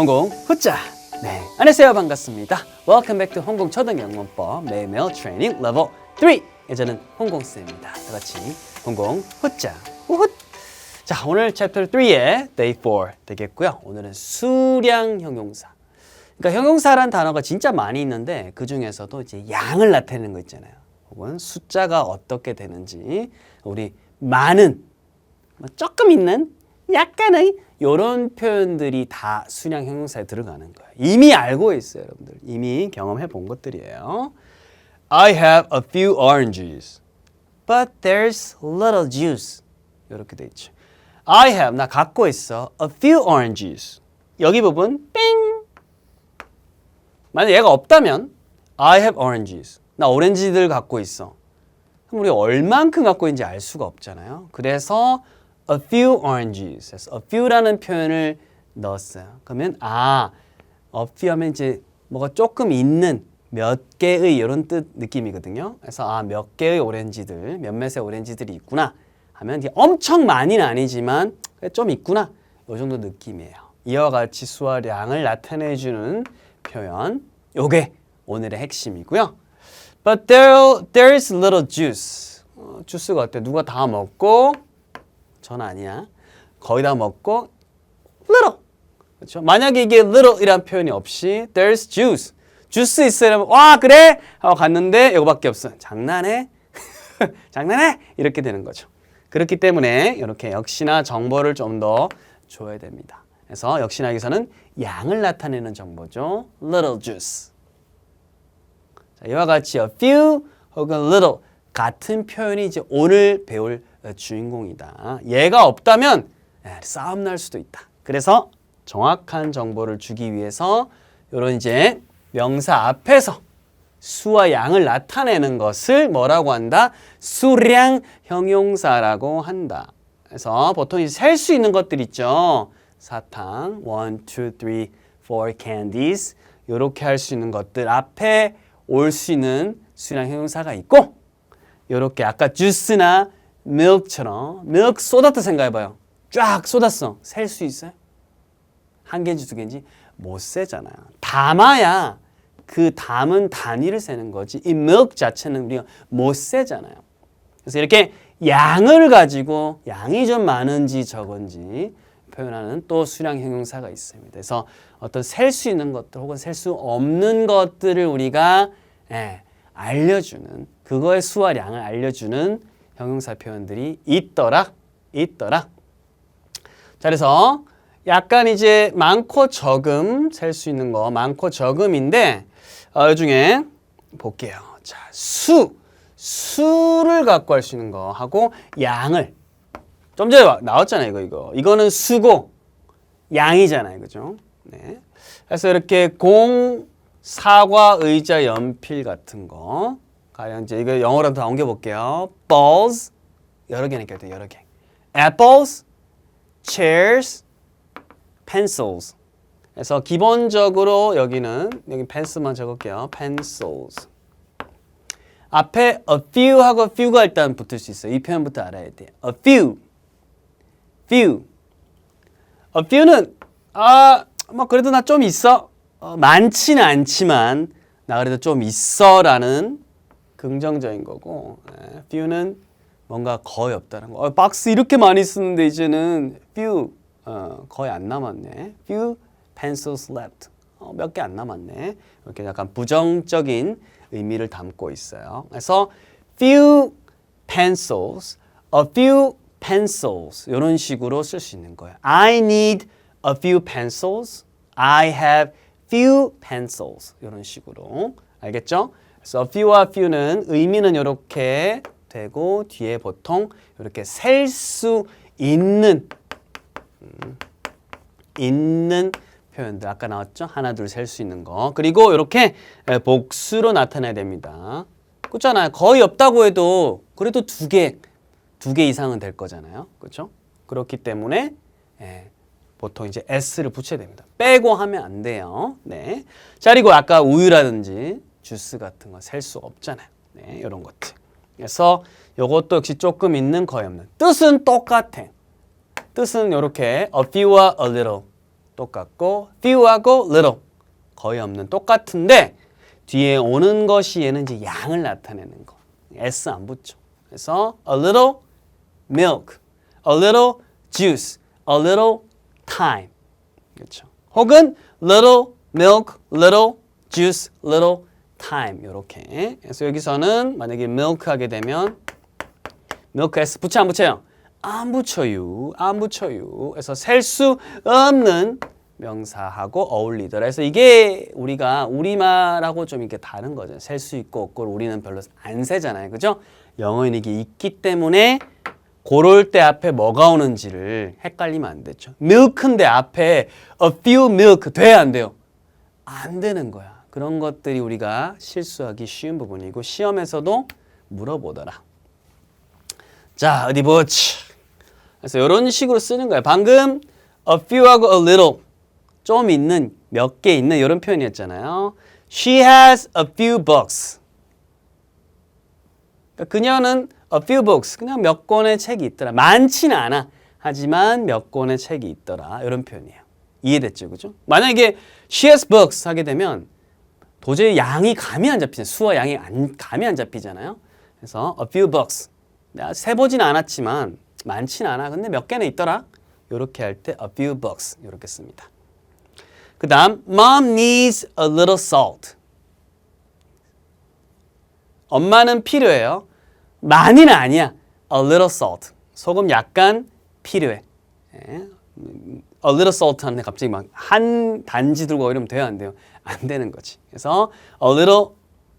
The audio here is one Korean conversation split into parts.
홍공 후짜. 네, 안녕하세요. 반갑습니다. Welcome back to 홍공 초등 영문법 매일매일 트레이닝 레벨 3. 예전은 홍공 쌤입니다. 다 같이 홍공 후짜. 우훗. 자, 오늘 챕터 3의 day 4 되겠고요. 오늘은 수량 형용사. 그러니까 형용사란 단어가 진짜 많이 있는데 그 중에서도 이제 양을 나타내는 거 있잖아요. 혹은 숫자가 어떻게 되는지 우리 많은 뭐 조금 있는 약간의 이런 표현들이 다 수량 형용사에 들어가는 거예요. 이미 알고 있어요, 여러분들. 이미 경험해 본 것들이에요. I have a few oranges, but there's little juice. 이렇게 돼 있죠. I have 나 갖고 있어 a few oranges. 여기 부분 땡. 만약 얘가 없다면 I have oranges. 나 오렌지들 갖고 있어. 그럼 우리 얼만큼 갖고 있는지 알 수가 없잖아요. 그래서 a few oranges. 그래서 a few라는 표현을 넣었어요. 그러면 아, a few 하면 이제 뭐가 조금 있는 몇 개의 이런 뜻 느낌이거든요. 그래서 아, 몇 개의 오렌지들, 몇몇의 오렌지들이 있구나 하면 엄청 많이는 아니지만 좀 있구나. 이 정도 느낌이에요. 이와 같이 수와 량을 나타내 주는 표현. 요게 오늘의 핵심이고요. But there, there's little juice. 어, 주스가 어때? 누가 다 먹고 전 아니야. 거의 다 먹고 little. 그렇죠? 만약에 이게 little이란 표현이 없이 there's juice. 주스 있어요. 와 그래 하고 갔는데 이거밖에 없어. 장난해? 장난해? 이렇게 되는 거죠. 그렇기 때문에 이렇게 역시나 정보를 좀 더 줘야 됩니다. 그래서 역시나 여기서는 양을 나타내는 정보죠. little juice. 자, 이와 같이 a few 혹은 little 같은 표현이 이제 오늘 배울 주인공이다. 얘가 없다면 에, 싸움 날 수도 있다. 그래서 정확한 정보를 주기 위해서 이런 이제 명사 앞에서 수와 양을 나타내는 것을 뭐라고 한다? 수량 형용사라고 한다. 그래서 보통 이제 셀 수 있는 것들 있죠. 사탕, 1, 2, 3, 4 candies 이렇게 할 수 있는 것들 앞에 올 수 있는 수량 형용사가 있고 이렇게 아까 주스나 milk처럼 milk 쏟았다 생각해봐요. 쫙 쏟았어. 셀 수 있어요? 한 개인지 두 개인지 못 세잖아요. 담아야 그 담은 단위를 세는 거지. 이 milk 자체는 우리가 못 세잖아요. 그래서 이렇게 양을 가지고 양이 좀 많은지 적은지 표현하는 또 수량 형용사가 있습니다. 그래서 어떤 셀 수 있는 것들 혹은 셀 수 없는 것들을 우리가 예, 알려주는 그거의 수와 양을 알려주는 형용사 표현들이 있더라, 있더라. 자, 그래서 약간 이제 많고 적음 셀 수 있는 거 많고 적음인데 어, 이 중에 볼게요. 자, 수 수를 갖고 할 수 있는 거 하고 양을 좀 전에 나왔잖아요, 이거 이거. 이거는 수고 양이잖아요, 그죠? 네. 그래서 이렇게 공, 사과, 의자, 연필 같은 거. 가령 이제 이거 영어로 다 옮겨 볼게요. Balls 여러 개니까 돼, 여러 개. apples, chairs, pencils. 그래서 기본적으로 여기는 여기 펜스만 적을게요. pencils. 앞에 a few 하고 few가 일단 붙을 수 있어요. 이 표현부터 알아야 돼. a few, few. a few는 아, 뭐 그래도 나 좀 있어. 어, 많지는 않지만 나 그래도 좀 있어라는 긍정적인 거고, 예, few는 뭔가 거의 없다는 거. 어, 박스 이렇게 많이 쓰는데 이제는 few 어, 거의 안 남았네. few pencils left. 어, 몇 개 안 남았네. 이렇게 약간 부정적인 의미를 담고 있어요. 그래서 few pencils, a few pencils 이런 식으로 쓸 수 있는 거예요. I need a few pencils. I have few pencils 이런 식으로 알겠죠? 그래서 few와 few는 의미는 이렇게 되고 뒤에 보통 이렇게 셀 수 있는 음, 있는 표현들 아까 나왔죠? 하나 둘 셀 수 있는 거 그리고 이렇게 복수로 나타내야 됩니다. 그렇잖아요. 거의 없다고 해도 그래도 두 개, 두 개 이상은 될 거잖아요. 그렇죠? 그렇기 때문에 예, 보통 이제 s를 붙여야 됩니다. 빼고 하면 안 돼요. 네. 자 그리고 아까 우유라든지 주스 같은 거셀수 없잖아요. 네, 이런 것들. 그래서 이것도 역시 조금 있는 거의 없는. 뜻은 똑같아. 뜻은 이렇게 a few와 a little 똑같고 few하고 little 거의 없는 똑같은데 뒤에 오는 것이 얘는 이제 양을 나타내는 거. s 안 붙죠. 그래서 a little milk, a little juice, a little time. 그렇죠. 혹은 little milk, little juice, little time 이렇게. 그래서 여기서는 만약에 milk 하게 되면 milk s 붙여 안 붙여요? 안 붙여요. 안 붙여요. 그래서 셀 수 없는 명사하고 어울리더라. 그래서 이게 우리가 우리말하고 좀 이렇게 다른 거죠. 셀 수 있고 없고를 우리는 별로 안 세잖아요. 그죠? 영어에는 이게 있기 때문에 고럴 때 앞에 뭐가 오는지를 헷갈리면 안 되죠. milk인데 앞에 a few milk 돼야 안 돼요? 안 되는 거야. 그런 것들이 우리가 실수하기 쉬운 부분이고 시험에서도 물어보더라. 자, 어디 보자. 그래서 이런 식으로 쓰는 거예요. 방금 a few하고 a little 좀 있는 몇 개 있는 이런 표현이었잖아요. She has a few books. 그러니까 그녀는 a few books 그냥 몇 권의 책이 있더라. 많지는 않아. 하지만 몇 권의 책이 있더라. 이런 표현이에요. 이해됐죠, 그죠? 만약에 she has books 하게 되면 도저히 양이 감이 안 잡히잖아요. 수와 양이 안, 감이 안 잡히잖아요. 그래서 a few books. 내가 세보진 않았지만 많지는 않아. 근데 몇 개는 있더라. 이렇게 할 때 a few books 이렇게 씁니다. 그 다음 mom needs a little salt. 엄마는 필요해요. 많이는 아니야. a little salt. 소금 약간 필요해. 예. a little salt 하는데 갑자기 막 한 단지 들고 이러면 돼요 안 돼요? 안 되는 거지. 그래서 a little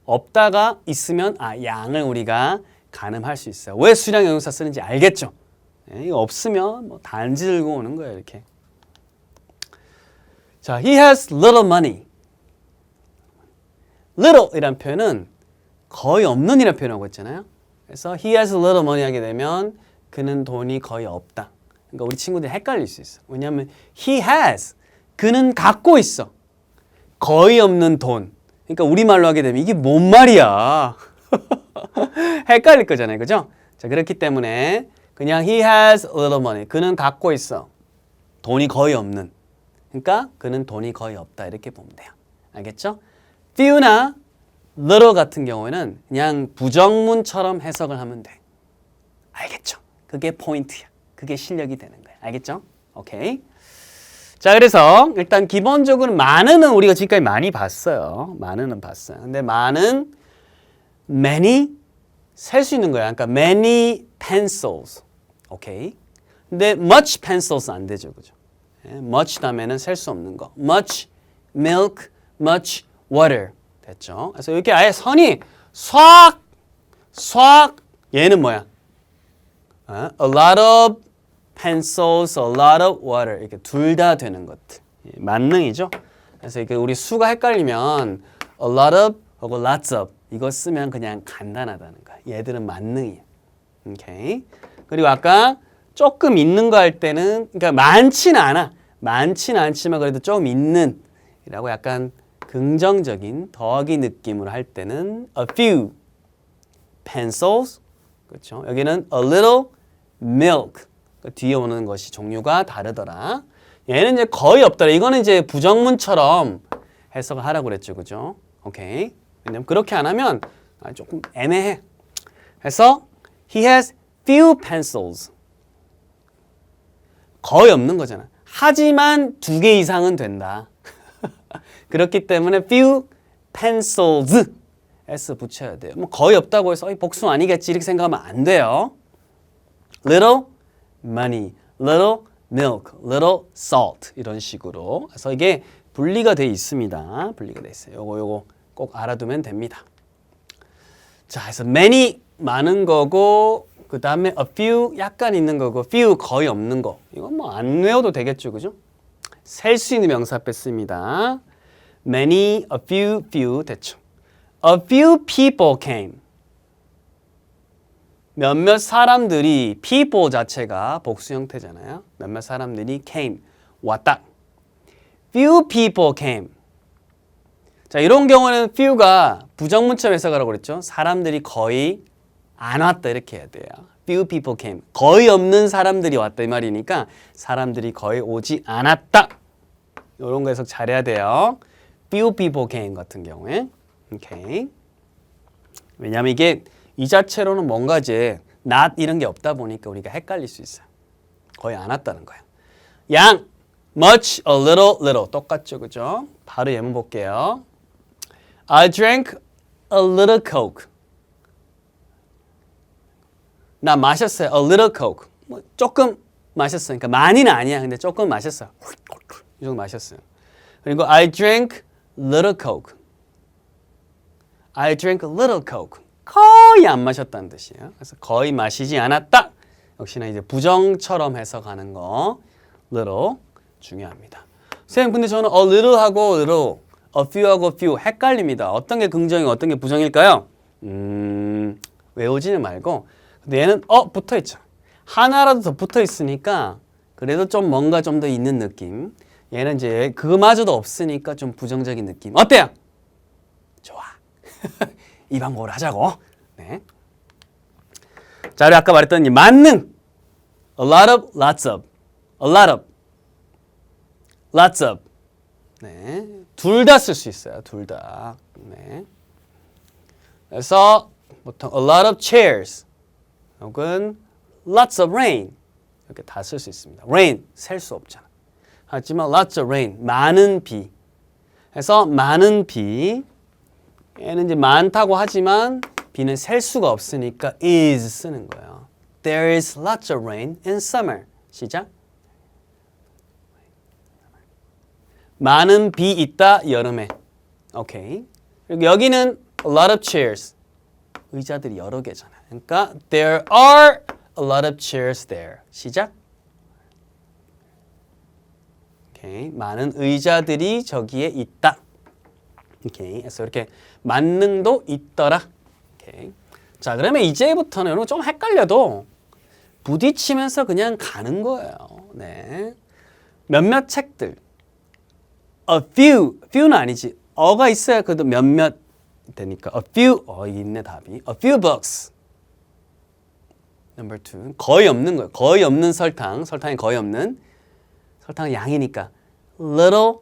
없다가 있으면 아 양을 우리가 가늠할 수 있어요. 왜 수량 형용사 쓰는지 알겠죠? 예, 이거 없으면 뭐 단지 들고 오는 거예요 이렇게. 자, he has little money. little 이란 표현은 거의 없는 이란 표현하고 있잖아요. 그래서 he has little money 하게 되면 그는 돈이 거의 없다. 그러니까 우리 친구들이 헷갈릴 수 있어. 왜냐하면 he has 그는 갖고 있어. 거의 없는 돈. 그러니까 우리말로 하게 되면 이게 뭔 말이야. 헷갈릴 거잖아요. 그죠? 자, 그렇기 때문에 그냥 he has little money. 그는 갖고 있어. 돈이 거의 없는. 그러니까 그는 돈이 거의 없다. 이렇게 보면 돼요. 알겠죠? few나 little 같은 경우에는 그냥 부정문처럼 해석을 하면 돼. 알겠죠? 그게 포인트야. 그게 실력이 되는 거야. 알겠죠? 오케이. 자, 그래서 일단 기본적으로 많은은 우리가 지금까지 많이 봤어요. 많은은 봤어요. 근데 많은 many 셀 수 있는 거야. 그러니까 many pencils. 오케이. 근데 much pencils 안 되죠. 그죠? 예, much 다음에는 셀 수 없는 거. much milk, much water. 됐죠? 그래서 이렇게 아예 선이 싹, 싹 얘는 뭐야? 어? A lot of pencils, a lot of water 이렇게 둘 다 되는 것들 예, 만능이죠. 그래서 이게 우리 수가 헷갈리면 a lot of 하고 lots of 이거 쓰면 그냥 간단하다는 거야. 얘들은 만능이야. 오케이. 그리고 아까 조금 있는 거 할 때는 그러니까 많지는 않아. 많지는 않지만 그래도 좀 있는 이라고 약간 긍정적인 더하기 느낌으로 할 때는 a few pencils 그렇죠. 여기는 a little milk 그 뒤에 오는 것이 종류가 다르더라. 얘는 이제 거의 없더라. 이거는 이제 부정문처럼 해석을 하라고 그랬죠. 그죠? 오케이. 왜냐면 그렇게 안 하면 아, 조금 애매해. 그래서 he has few pencils. 거의 없는 거잖아. 하지만 두 개 이상은 된다. 그렇기 때문에 few pencils s 붙여야 돼요. 뭐 거의 없다고 해서 복수 아니겠지 이렇게 생각하면 안 돼요. little money, little milk, little salt 이런 식으로. 그래서 이게 분리가 돼 있습니다. 분리가 돼 있어요. 요거 요거 꼭 알아두면 됩니다. 자, 그래서 many 많은 거고 그 다음에 a few 약간 있는 거고 few 거의 없는 거. 이건 뭐 안 외워도 되겠죠, 그죠? 셀 수 있는 명사 뺐습니다. many, a few, few 됐죠. A few people came. 몇몇 사람들이 people 자체가 복수 형태잖아요. 몇몇 사람들이 came 왔다. Few people came. 자 이런 경우는 few가 부정문처럼 해석하라고 그랬죠. 사람들이 거의 안 왔다 이렇게 해야 돼요. Few people came. 거의 없는 사람들이 왔다 이 말이니까 사람들이 거의 오지 않았다. 이런 거 해석 잘해야 돼요. few people came 같은 경우에. 오케이. 왜냐면 이게 이 자체로는 뭔가 이제 not 이런 게 없다 보니까 우리가 헷갈릴 수 있어요. 거의 안 왔다는 거예요. 양 much, a little, little 똑같죠, 그죠? 바로 예문 볼게요. I drank a little coke. 나 마셨어요. A little coke. 뭐 조금 마셨어요. 그러니까 많이는 아니야. 근데 조금 마셨어요. 이 정도 마셨어요. 그리고 I drank little coke. I drank little coke. 거의 안 마셨다는 뜻이에요. 그래서 거의 마시지 않았다. 역시나 이제 부정처럼 해석하는 거 little 중요합니다. 선생님 근데 저는 a little하고 little, a few하고 few 헷갈립니다. 어떤 게 긍정이고 어떤 게 부정일까요? 음, 외우지는 말고 근데 얘는 어 붙어 있죠. 하나라도 더 붙어 있으니까 그래도 좀 뭔가 좀 더 있는 느낌. 얘는 이제 그마저도 없으니까 좀 부정적인 느낌. 어때요? 좋아. 이 방법을 하자고. 네. 자, 우리 아까 말했던 이 만능. A lot of, lots of. A lot of. Lots of. 네. 둘 다 쓸 수 있어요. 둘 다. 네. 그래서 보통 a lot of chairs 혹은 lots of rain 이렇게 다 쓸 수 있습니다. rain 셀 수 없잖아. 하지만 lots of rain 많은 비. 해서 많은 비. 얘는 이제 많다고 하지만 비는 셀 수가 없으니까 is 쓰는 거예요. There is lots of rain in summer. 시작. 많은 비 있다 여름에. 오케이. 그리고 여기는 a lot of chairs. 의자들이 여러 개잖아요. 그러니까 there are a lot of chairs there. 시작. 오케이. 많은 의자들이 저기에 있다. 오케이. 그래서 이렇게 만능도 있더라. 오케이. 자, 그러면 이제부터는 거좀 헷갈려도 부딪히면서 그냥 가는 거예요. 네. 몇몇 책들. A few, few는 아니지. 어가 있어야 그래도 몇몇 되니까. A few, 어, 있네 답이. A few books. Number two. 거의 없는 거예요. 거의 없는 설탕. 설탕이 거의 없는. 설탕은 양이니까. Little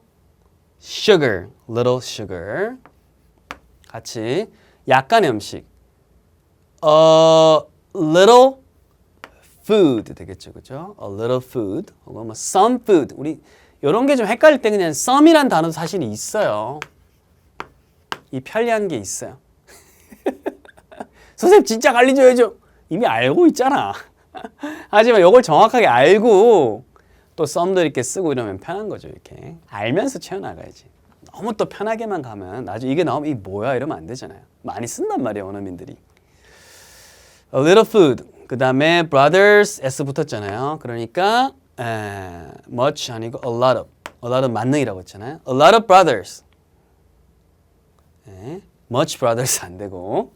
sugar. Little sugar. 같이. 약간의 음식. A little food 되겠죠, 그죠? A little food 혹은 뭐 some food. 우리 이런 게 좀 헷갈릴 때 그냥 some이란 단어도 사실 있어요. 이 편리한 게 있어요. 선생님 진짜 알려줘야죠. 이미 알고 있잖아. 하지만 이걸 정확하게 알고 또 썸도 이렇게 쓰고 이러면 편한 거죠. 이렇게 알면서 채워나가야지. 너무 또 편하게만 가면 나중에 이게 나오면 이 뭐야 이러면 안 되잖아요. 많이 쓴단 말이에요 원어민들이. A little food. 그 다음에 brothers s 붙었잖아요. 그러니까 에, much 아니고 a lot of. a lot of 만능이라고 했잖아요. A lot of brothers. 네, much brothers 안 되고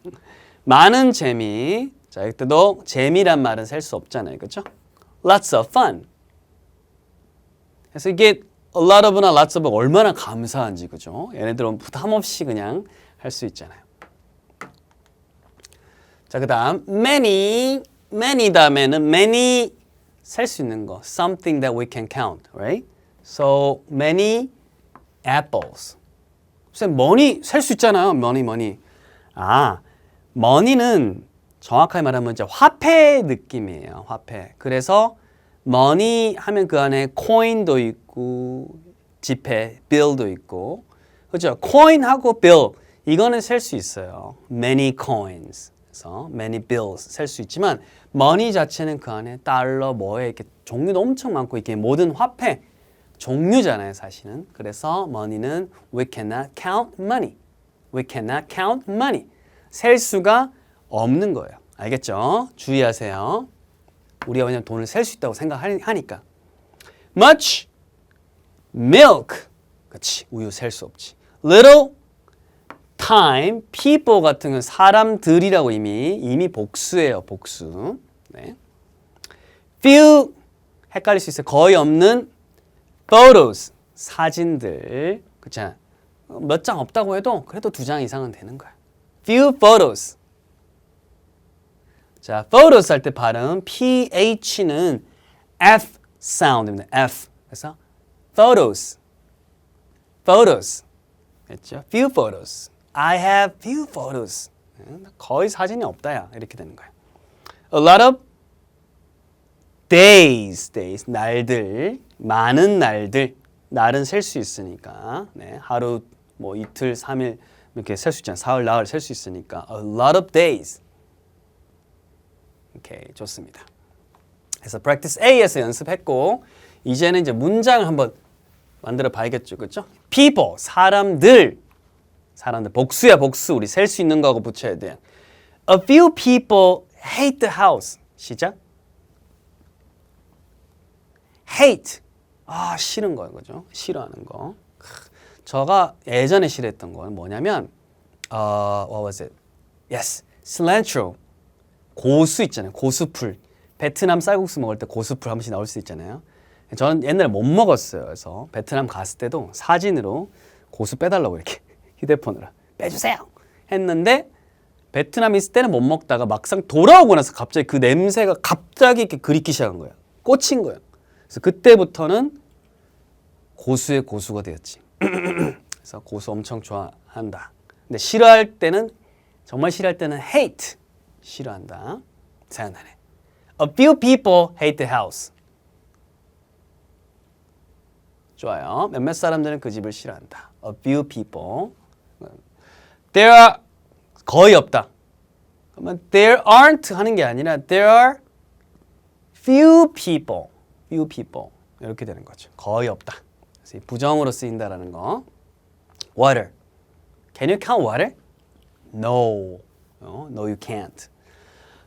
많은 재미. 자 이때도 재미란 말은 셀 수 없잖아요, 그렇죠? Lots of fun. 그래서 이게 a lot of나 lots of 얼마나 감사한지 그죠? 얘네들은 부담 없이 그냥 할 수 있잖아요. 자, 그다음 many, many 다음에는 many 셀 수 있는 거, something that we can count, right? So many apples. 선생님, money 셀 수 있잖아요. money, money. 아, money는 정확하게 말하면 이제 화폐 느낌이에요. 화폐. 그래서 money 하면 그 안에 coin도 있고 지폐, bill도 있고 그렇죠? coin하고 bill 이거는 셀 수 있어요. many coins. 그래서 many bills 셀 수 있지만 money 자체는 그 안에 달러 뭐에 이렇게 종류도 엄청 많고 이게 모든 화폐 종류잖아요, 사실은. 그래서 money는 we cannot count money. we cannot count money. 셀 수가 없는 거예요. 알겠죠? 주의하세요. 우리가 왜냐면 돈을 셀 수 있다고 생각하니까. much milk. 그렇지. 우유 셀 수 없지. little time, people 같은 건 사람들이라고 이미 이미 복수예요, 복수. 네. few 헷갈릴 수 있어요. 거의 없는 photos 사진들. 그렇잖아. 몇 장 없다고 해도 그래도 두 장 이상은 되는 거야. few photos. 자, photos 할 때 발음 ph는 f 사운드입니다. f. 그래서 photos. photos. 됐죠? few photos. I have few photos. 네, 거의 사진이 없다야. 이렇게 되는 거예요. A lot of days, days, 날들, 많은 날들, 날은 셀 수 있으니까, 네, 하루, 뭐 이틀, 삼일 이렇게 셀 수 있잖아요. 사흘, 나흘 셀 수 있으니까, a lot of days. 오케이, 좋습니다. 그래서 practice A에서 연습했고, 이제는 이제 문장을 한번 만들어 봐야겠죠, 그렇죠? people, 사람들, 사람들 복수야 복수, 우리 셀 수 있는 거하고 붙여야 돼. A few people hate the house. 시작. hate. 아, 싫은 거예요. 그죠? 싫어하는 거. 크, 저가 예전에 싫어했던 건 뭐냐면 어, what was it? Yes. cilantro. 고수 있잖아요. 고수풀. 베트남 쌀국수 먹을 때 고수풀 한 번씩 나올 수 있잖아요. 저는 옛날에 못 먹었어요. 그래서 베트남 갔을 때도 사진으로 고수 빼달라고 이렇게 휴대폰으로 빼주세요 했는데 베트남 있을 때는 못 먹다가 막상 돌아오고 나서 갑자기 그 냄새가 갑자기 이렇게 그립기 시작한 거예요. 꽂힌 거예요. 그래서 그때부터는 고수의 고수가 되었지. 그래서 고수 엄청 좋아한다. 근데 싫어할 때는 정말 싫어할 때는 hate 싫어한다. 생각나네. A few people hate the house. 좋아요. 몇몇 사람들은 그 집을 싫어한다. A few people. There are 거의 없다. 그러면 there aren't 하는 게 아니라 there are few people. few people. 이렇게 되는 거죠. 거의 없다. 그래서 이 부정으로 쓰인다라는 거. Water. Can you count water? No. 어, no, you can't.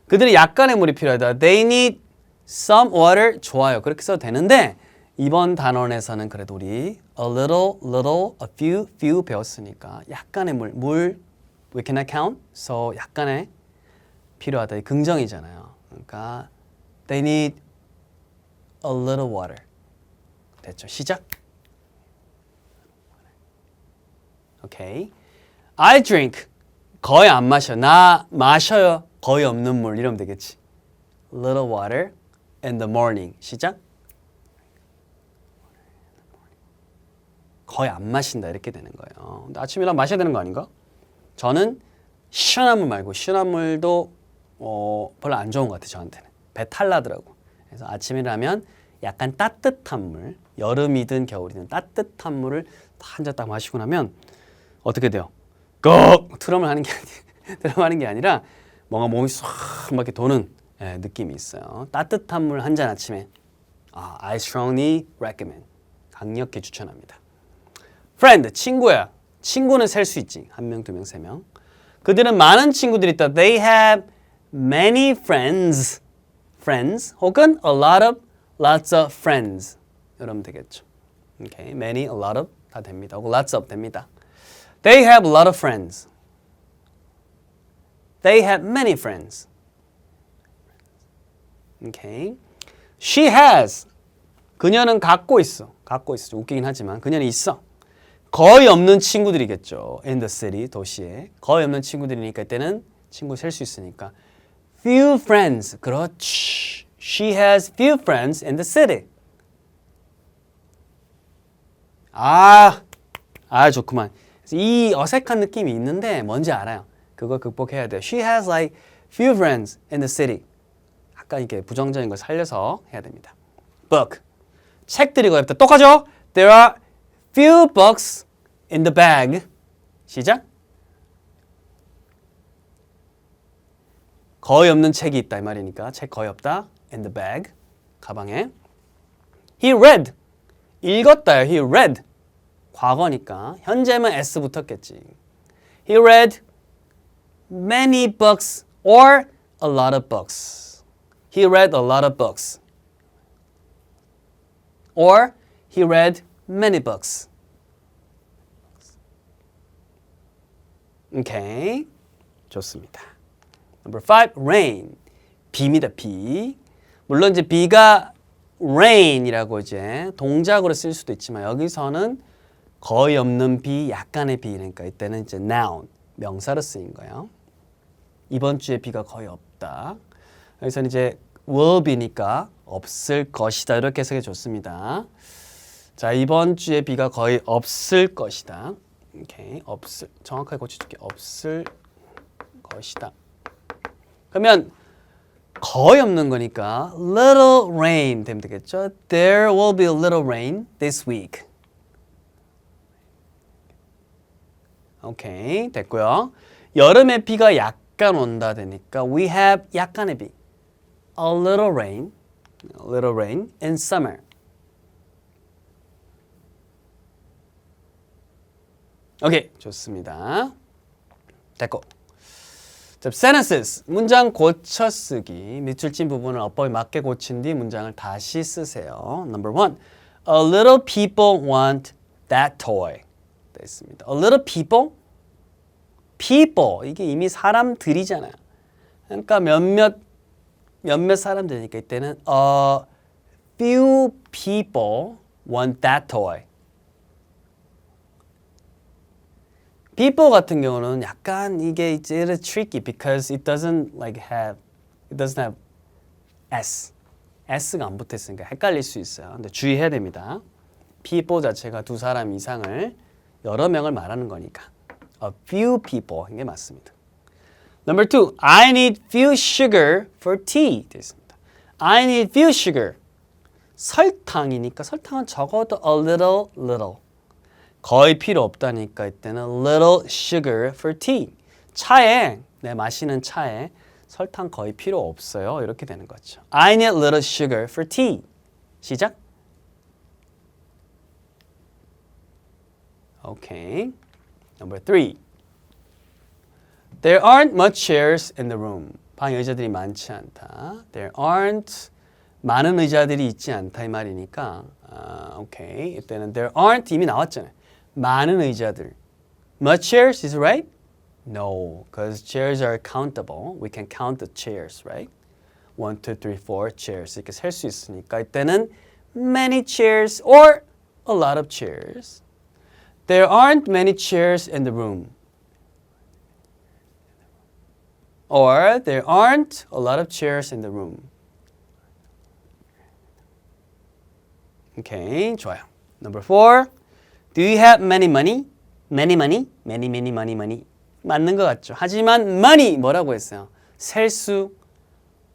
그들이 약간의 물이 필요하다. They need some water. 좋아요. 그렇게 써도 되는데 이번 단원에서는 그래도 우리 a little, little, a few, few 배웠으니까 약간의 물, 물 we cannot count. So 약간의 필요하다. 이 긍정이잖아요. 그러니까 they need a little water. 됐죠? 시작. 오케이. I drink 거의 안 마셔. 나 마셔요. 거의 없는 물 이러면 되겠지. Little water in the morning. 시작. 거의 안 마신다 이렇게 되는 거예요. 근데 아침이라 마셔야 되는 거 아닌가? 저는 시원한 물 말고 시원한 물도 어, 별로 안 좋은 것 같아요. 저한테는 배탈 나더라고. 그래서 아침이라면 약간 따뜻한 물, 여름이든 겨울이든 따뜻한 물을 한 잔 딱 마시고 나면 어떻게 돼요? 꺽 트럼을 하는 게 아니 트럼 하는 게 아니라 뭔가 몸이 싹막 이렇게 도는 예, 느낌이 있어요. 따뜻한 물 한 잔 아침에 아, I strongly recommend 강력히 추천합니다. friend 친구야. 친구는 셀 수 있지. 한 명, 두 명, 세 명. 그들은 많은 친구들이 있다. They have many friends. friends 혹은 a lot of lots of friends. 이러면 되겠죠. Okay. many, a lot of 다 됩니다. 혹은 lots of 됩니다. They have a lot of friends. They have many friends. Okay. She has. 그녀는 갖고 있어. 갖고 있어. 좀 웃기긴 하지만 그녀는 있어. 거의 없는 친구들이겠죠. In the city, 도시에. 거의 없는 친구들이니까 이때는 친구 셀 수 있으니까. Few friends. 그렇지. She has few friends in the city. 아, 아 좋구만. 이 어색한 느낌이 있는데 뭔지 알아요. 그거 극복해야 돼요. She has like few friends in the city. 약간 이렇게 부정적인 걸 살려서 해야 됩니다. Book. 책들이 거의. 똑같죠? There are few books in the bag. 시작. 거의 없는 책이 있다 이 말이니까 책 거의 없다. In the bag. 가방에. He read. 읽었다요. He read. 과거니까 현재만 s 붙었겠지. He read many books or a lot of books. He read a lot of books. Or he read many books. Okay. 좋습니다. Number five, rain. 비입니다, 비. 물론 이제 비가 rain이라고 이제 동작으로 쓸 수도 있지만 여기서는 거의 없는 비, 약간의 비, 그러니까 이때는 이제 noun, 명사로 쓰인 거예요. 이번 주에 비가 거의 없다. 여기서는 이제 will be니까 없을 것이다 이렇게 해석해 줬습니다. 자, 이번 주에 비가 거의 없을 것이다. 오케이. 없을. 정확하게 고쳐 줄게. 없을 것이다. 그러면 거의 없는 거니까 little rain 되면 되겠죠? There will be a little rain this week. 오케이. 됐고요. 여름에 비가 약 간 온다 되니까 we have 약간의 비. A little rain. A little rain in summer. 오케이. 좋습니다. 됐고. 자, sentences. 문장 고쳐 쓰기. 밑줄 친 부분을 어법에 맞게 고친 뒤 문장을 다시 쓰세요. Number one. A little people want that toy. 돼 있습니다. A little people. People. 이게 이미 사람들이잖아요. 그러니까 몇몇 몇몇 사람들이니까 이때는 a few people want that toy. people 같은 경우는 약간 이게 it's tricky because it doesn't like have it doesn't have s s가 안 붙어 있으니까 헷갈릴 수 있어요. 근데 주의해야 됩니다. people 자체가 두 사람 이상을 여러 명을 말하는 거니까 a few people 이게 맞습니다. Number two, I need few sugar for tea. 되어 있습니다. I need few sugar. 설탕이니까 설탕은 적어도 a little, little. 거의 필요 없다니까 이때는 little sugar for tea. 차에 내 마시는 차에 설탕 거의 필요 없어요. 이렇게 되는 거죠. I need little sugar for tea. 시작. Okay. Number three. There aren't much chairs in the room. 방에 의자들이 많지 않다. There aren't 많은 의자들이 있지 않다 이 말이니까 아, 오케이. 이때는 there aren't 이미 나왔잖아요. 많은 의자들. Much chairs is right? No, because chairs are countable. We can count the chairs, right? One, two, three, four chairs 이렇게 셀 수 있으니까 이때는 many chairs or a lot of chairs. There aren't many chairs in the room. Or there aren't a lot of chairs in the room. Okay, 좋아요. Number four. Do you have many money? Many money? Many, many, money, money. 맞는 것 같죠. 하지만 money 뭐라고 했어요? 셀 수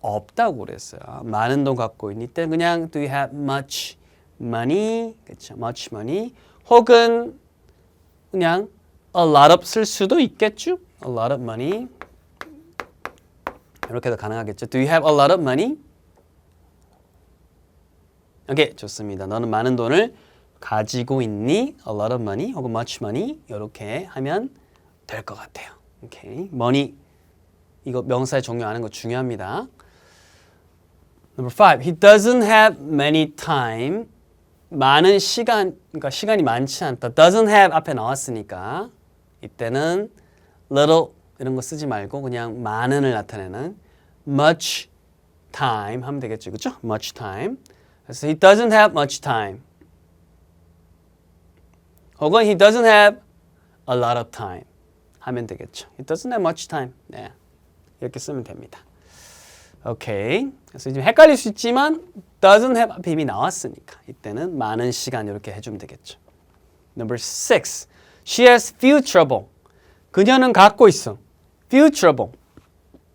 없다고 그랬어요. 많은 돈 갖고 있니? 때 그냥 do you have much money? 그렇죠. much money. 혹은 그냥 a lot of 쓸 수도 있겠죠. a lot of money. 이렇게도 가능하겠죠. Do you have a lot of money? 오케이, 좋습니다. 너는 많은 돈을 가지고 있니? A lot of money 혹은 much money 이렇게 하면 될 것 같아요. 오케이, money 이거 명사의 종류 아는 거 중요합니다. Number five, he doesn't have many time. 많은 시간, 그러니까 시간이 많지 않다. Doesn't have 앞에 나왔으니까 이때는 little 이런 거 쓰지 말고 그냥 많은을 나타내는 much time 하면 되겠죠, 그렇죠? Much time. 그래서 he doesn't have much time. 혹은 he doesn't have a lot of time 하면 되겠죠. He doesn't have much time. 네, 이렇게 쓰면 됩니다. 오케이. 그래서 지금 헷갈릴 수 있지만 doesn't have 앞에 이미 나왔으니까 이때는 많은 시간 이렇게 해주면 되겠죠. Number six. She has few trouble. 그녀는 갖고 있어. few trouble.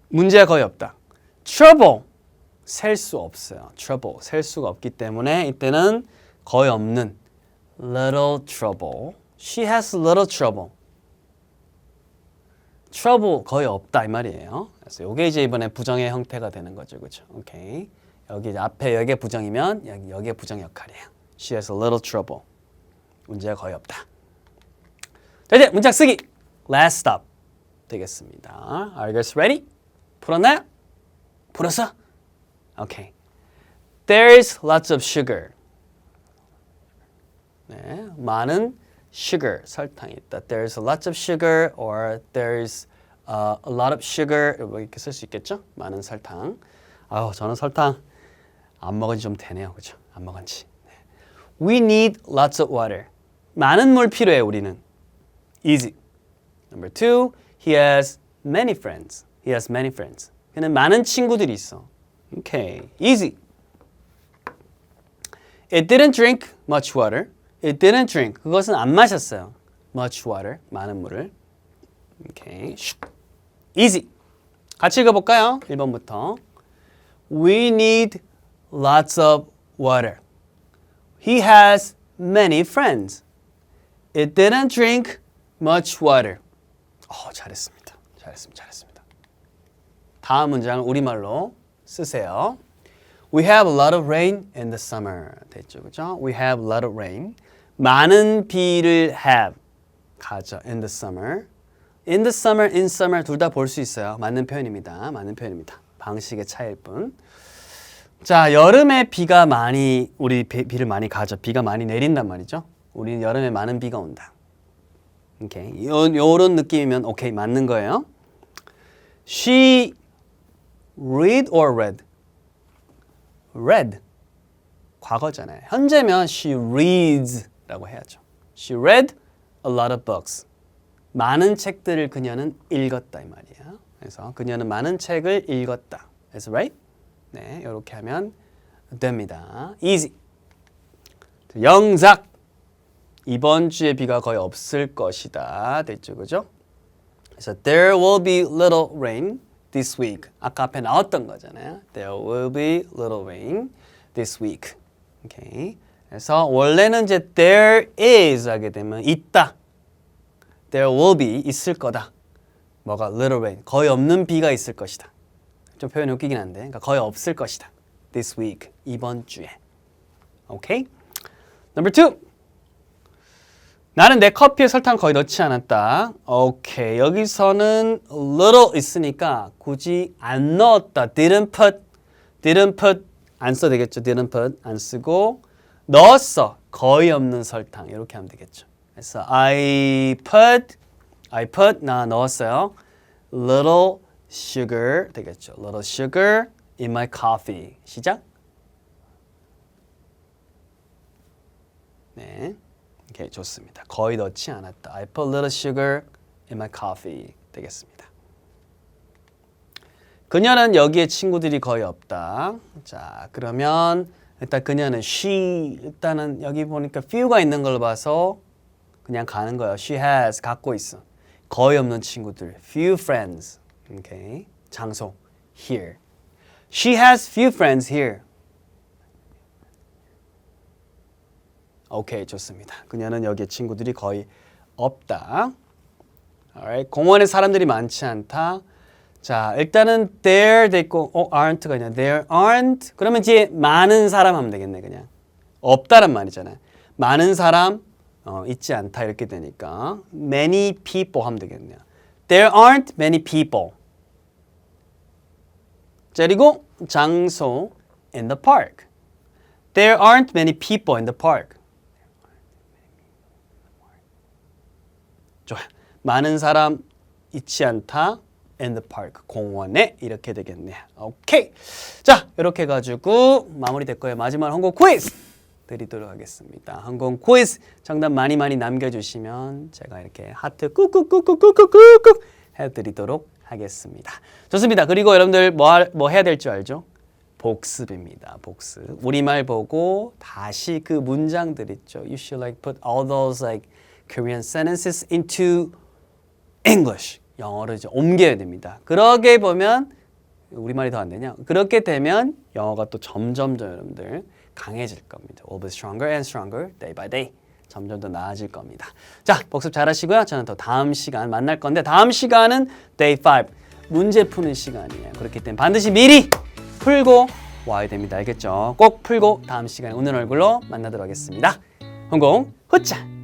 문제가 거의 없다. trouble. 셀 수 없어요. trouble. 셀 수가 없기 때문에 이때는 거의 없는 little trouble. She has little trouble. Trouble 거의 없다 이 말이에요. 그래서 이게 이제 이번에 부정의 형태가 되는 거죠, 그렇죠? 오케이. 여기 앞에 여기에 부정이면 여기 여기에 부정 역할이에요. She has a little trouble. 문제가 거의 없다. 자 이제 문장 쓰기. Last stop 되겠습니다. Are you guys ready? 풀었나요? 풀었어? 오케이. There is lots of sugar. 네, 많은 sugar 설탕이 있다. There's lots of sugar or there's uh, a lot of sugar 이렇게 쓸 수 있겠죠? 많은 설탕. 아우 저는 설탕 안 먹은 지 좀 되네요, 그렇죠? 안 먹은 지. 네. We need lots of water. 많은 물 필요해 우리는. Easy. Number two, he has many friends. He has many friends. 그는 많은 친구들이 있어. Okay, easy. It didn't drink much water. It didn't drink. 그것은 안 마셨어요. Much water. 많은 물을. 오케이. 슉. Easy. 같이 읽어볼까요? 1번부터. We need lots of water. He has many friends. It didn't drink much water. 어, 잘했습니다. 잘했습니다. 잘했습니다. 다음 문장을 우리말로 쓰세요. We have a lot of rain in the summer. 됐죠, 그죠? We have a lot of rain. 많은 비를 have 가져 in the summer. In the summer, in summer 둘 다 볼 수 있어요. 맞는 표현입니다. 맞는 표현입니다. 방식의 차이일 뿐. 자, 여름에 비가 많이 우리 비, 비를 많이 가져. 비가 많이 내린단 말이죠. 우리는 여름에 많은 비가 온다. 오케이. 요 요런 느낌이면 오케이 맞는 거예요. She read or read? read. 과거잖아요. 현재면 she reads 라고 해야죠. She read a lot of books. 많은 책들을 그녀는 읽었다 이 말이에요. 그래서 그녀는 많은 책을 읽었다. That's right. 네, 이렇게 하면 됩니다. Easy. 영작. 이번 주에 비가 거의 없을 것이다. 됐죠, 그죠? 그래서 there will be little rain this week. 아까 앞에 나왔던 거잖아요. There will be little rain this week. 오케이. 그래서 원래는 이제 there is 하게 되면 있다. There will be 있을 거다. 뭐가 little rain 거의 없는 비가 있을 것이다. 좀 표현이 웃기긴 한데, 그러니까 거의 없을 것이다. This week 이번 주에. 오케이. Number two. 나는 내 커피에 설탕 거의 넣지 않았다. 오케이. 여기서는 little 있으니까 굳이 안 넣었다. didn't put, didn't put 안 써도 되겠죠. didn't put 안 쓰고 넣었어. 거의 없는 설탕 이렇게 하면 되겠죠. 그래서 I put, I put 나 넣었어요. little sugar 되겠죠. little sugar in my coffee. 시작. 네. 오케이, 좋습니다. 거의 넣지 않았다. I put little sugar in my coffee. 되겠습니다. 그녀는 여기에 친구들이 거의 없다. 자, 그러면 일단 그녀는 she 일단은 여기 보니까 few가 있는 걸 봐서 그냥 가는 거예요. She has 갖고 있어. 거의 없는 친구들. Few friends. 오케이. 장소 here. She has few friends here. 오케이 좋습니다. 그녀는 여기에 친구들이 거의 없다. Alright. 공원에 사람들이 많지 않다. 자 일단은 there 돼 있고 어 aren't가 있냐? There aren't. 그러면 뒤에 많은 사람 하면 되겠네 그냥. 없다란 말이잖아요. 많은 사람 어, 있지 않다 이렇게 되니까 many people 하면 되겠네요. There aren't many people. 자, 그리고 장소 in the park. There aren't many people in the park. 좋아. 많은 사람 있지 않다. In the park. 공원에 이렇게 되겠네요. 오케이. 자, 이렇게 해가지고 마무리 됐고요. 마지막 항공 퀴즈 드리도록 하겠습니다. 항공 퀴즈 정답 많이 많이 남겨주시면 제가 이렇게 하트 꾹꾹꾹꾹꾹꾹꾹 해드리도록 하겠습니다. 좋습니다. 그리고 여러분들 뭐, 할- 뭐 해야 될 줄 알죠? 복습입니다. 복습. 우리말 보고 다시 그 문장들 있죠. You should like put all those like Korean sentences into English. 영어로 이제 옮겨야 됩니다. 그러게 보면 우리말이 더 안 되냐? 그렇게 되면 영어가 또 점점 더 여러분들 강해질 겁니다. Will be stronger and stronger day by day. 점점 더 나아질 겁니다. 자, 복습 잘 하시고요. 저는 또 다음 시간 만날 건데 다음 시간은 day 5 문제 푸는 시간이에요. 그렇기 때문에 반드시 미리 풀고 와야 됩니다. 알겠죠? 꼭 풀고 다음 시간에 오늘 얼굴로 만나도록 하겠습니다. 홍공 후짜